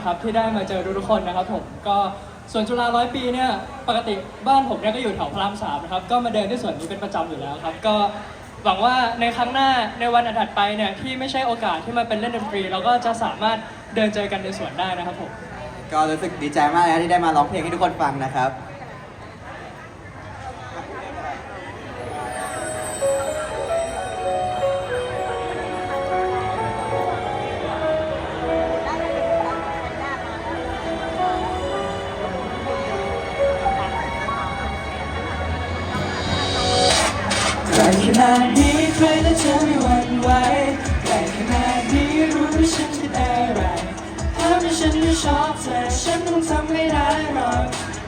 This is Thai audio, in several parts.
นะครับที่ได้มาเจอทุกๆคนนะครับผมก็ส่วนจุฬาร้อยปีเนี่ยปกติบ้านผมเนี่ยก็อยู่แถวพระรามสามนะครับก็มาเดินที่สวนนี้เป็นประจำอยู่แล้วครับก็หวังว่าในครั้งหน้าในวันถัดไปเนี่ยที่ไม่ใช่โอกาสที่มาเป็นเล่นดนตรี เราก็จะสามารถเดินเจอกันในสวนได้นะครับผม ก็รู้สึกดีใจมากเลยที่ได้มาร้องเพลงให้ทุกคนฟังนะครับ ขนาดนี้ใครและเธอไม่หวั่นไหวไกลขนาดนี้รู้ว่าฉันคิดอะไรถ้าไม่ฉันไม่ชอบเธอฉันคงทำไม่ได้หรอก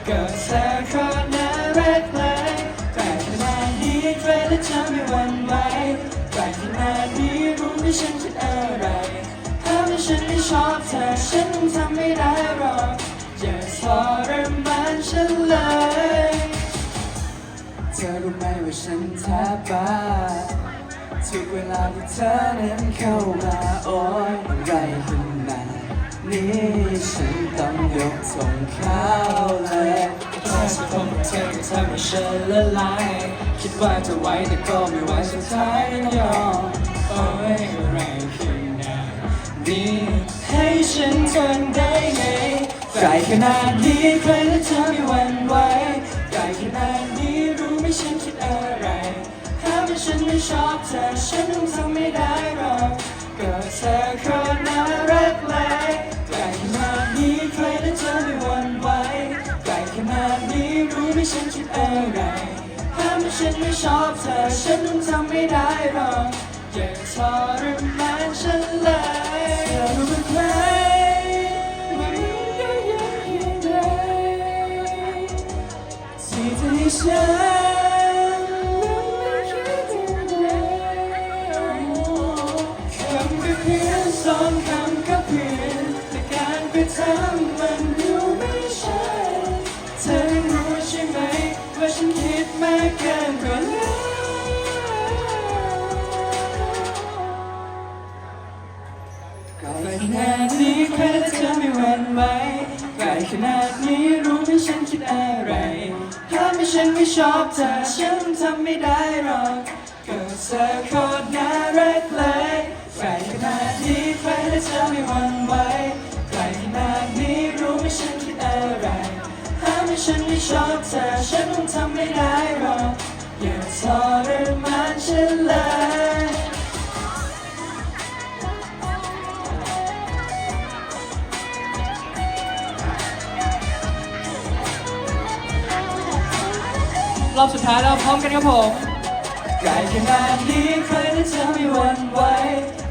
ก็เธอคนน่ารักเลยไกลขนาดนี้ใครและเธอไม่หวั่นไหวไกลขนาดนี้รู้ว่าฉันคิดอะไรถ้าไม่ฉันไม่ชอบเธอฉันคงทำไม่ได้หรอกอย่าทรมานฉันเลยเธอรู้ไหม ว่าฉันแทบบ้าทุกเวลาที่เธอนั้นเข้ามาโอ้ยไรขนาดนี้ฉันต้องยกทงข้าวเลยแค่สักคนของเธอก็ทำให้ฉันละลายคิดว่าจะไหวแต่ก็ไม่ไหวสุดท้ายต้องยอมโอ้ยไรขนาดนี้ให้ฉันทนได้ไงไกลขนาดนี้ใคร อบเธอฉันคงทำไม่ได้หรอกก็เธอคนน่ารักเลยไกลขนาดนี้ใครและเธอไม่หวั่นไหวไกลขนาดนี้รู้ไหมฉันคิดอะไรถ้าไม่ฉันไม่ชอบเธอฉันคงทำไม่ได้หรอกอย่าทรมานฉันเลยเธอรู้เป็นใครมันก็ยังเพียงใดที่จะให้ฉัน ลขนาดนี้แค่เธอไม่หวั่นไหวไกลขนาดนี้รู้ไหมฉันคิดอะไรถ้าไม่ฉันไม่ชอบเธอฉันทำไม่ได้หรอกก็เธอโคตรน่ารักเลยไกลขนาดนี้ใครและเธอไม่หวั่นไหวไกลขนาดนี้รู้ไหมฉันคิดอะไรถ้าไม่ฉันไม่ชอบเธอฉันคงทำไม่ได้หรอกอย่าทรมานฉันเลย รอบสุดท้ายเราพร้อมกันครับผมไกลขนาดนี้ใครและเธอไม่หวั่นไหว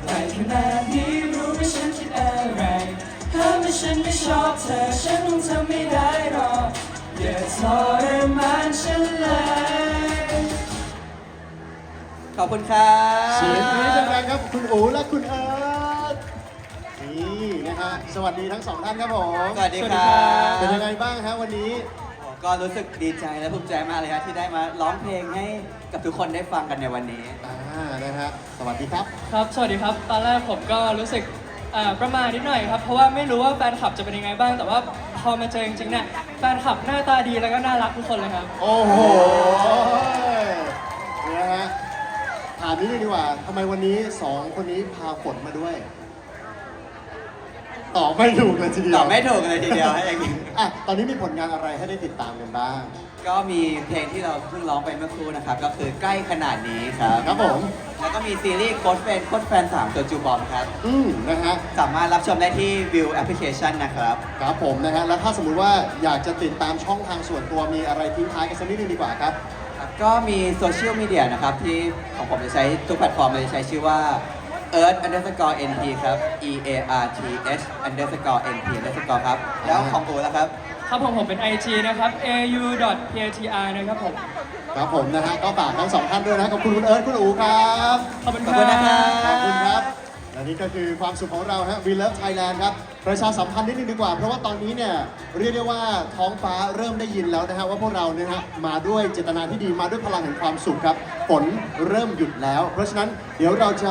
ไกลขนาดนี้รู้ไหมฉันคิดอะไรถ้าไม่ฉันไม่ชอบเธอฉันคงทำไม่ได้หรอกอย่าทรมานฉันเลยขอบคุณครับเสียงนี้ดังๆครับคุณโอและคุณเอิร์ธนี่นะฮะสวัสดีทั้งสองท่านครับผมสวัสดีครับเป็นยังไงบ้างฮะวันนี้ ก็รู้สึกดีใจและภูมิใจมากเลยครับที่ได้มาร้องเพลงให้กับทุกคนได้ฟังกันในวันนี้ อ่านะฮะสวัสดีครับ ครับ สวัสดีครับ ตอนแรกผมก็รู้สึกอ่าประมาทนิดหน่อยครับ เพราะว่าไม่รู้ว่าแฟนคลับจะเป็นยังไงบ้าง แต่ว่าพอมาเจอจริงๆเนี่ยแฟนคลับหน้าตาดีแล้วก็น่ารักทุกคนเลยครับ โอ้โหนะฮะถามนิดนึงดีกว่าทำไมวันนี้สองคนนี้พาฝนมาด้วย ตอบไม่ถูกเลยทีเดียวตอบไม่ถูกเลยทีเดียวให้เองอะตอนนี้มีผลงานอะไรให้ได้ติดตามกันบ้าง ก็มีเพลงที่เราเพิ่งร้องไปเมื่อครู่นะครับ ก็คือใกล้ขนาดนี้ครับครับผม แล้วก็มีซีรีส์โค้ดแฟนโค้ดแฟนสามตัวจูบอมครับ อืมนะฮะ สามารถรับชมได้ที่วิวแอปพลิเคชันนะครับ ครับผมนะฮะ แล้วถ้าสมมุติว่าอยากจะติดตามช่องทางส่วนตัวมีอะไรทิ้งท้ายกันสักนิดนึงดีกว่าครับ ก็มีโซเชียลมีเดียนะครับที่ของผมจะใช้ทุกแพลตฟอร์มเลยใช้ชื่อว่า earth underscore np ครับ e a r t h underscore np underscore ครับ แล้วของอูแล้วครับ ครับผมผมเป็น IG นะครับ au.pltr นะครับผม ครับผมนะฮะก็ฝากทั้งสองท่านด้วยนะขอบคุณคุณเอิร์ธคุณอูครับขอบคุณขอบคุณนะคครัรับ ขอบคุณครับและนี่ก็คือความสุขของเราฮะ We Love Thailand ครับ ประชาสัมพันธ์นิดนึงดีกว่า เพราะว่าตอนนี้เนี่ยเรียกได้ว่าท้องฟ้าเริ่มได้ยินแล้วนะฮะว่าพวกเราเนี่ยนะฮะมาด้วยเจตนาที่ดีมาด้วยพลังแห่งความสุขครับฝนเริ่มหยุดแล้ว เพราะฉะนั้นเดี๋ยวเราจะ